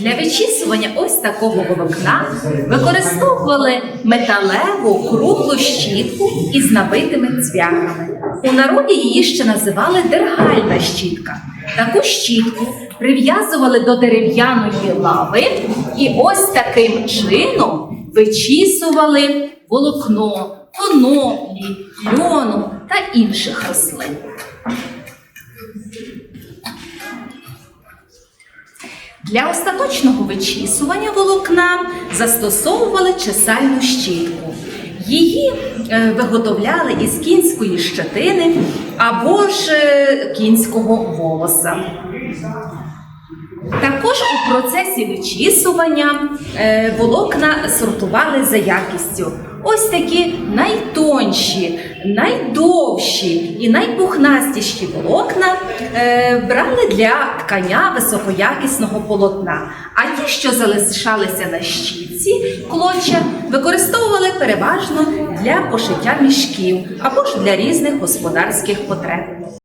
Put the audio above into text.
Для вичісування ось такого волокна використовували металеву круглу щітку із набитими цвяхами. У народі її ще називали дергальна щітка. Таку щітку прив'язували до дерев'яної лави і ось таким чином вичісували волокно, коноплі, льону та інших рослин. Для остаточного вичісування волокна застосовували чесальну щітку. Її е, виготовляли із кінської щетини або ж е, кінського волоса. Процесі вичісування е, волокна сортували за якістю. Ось такі найтонші, найдовші і найпухнастіші волокна е, брали для ткання високоякісного полотна. А ті, що залишалися на щітці клоча, використовували переважно для пошиття мішків або ж для різних господарських потреб.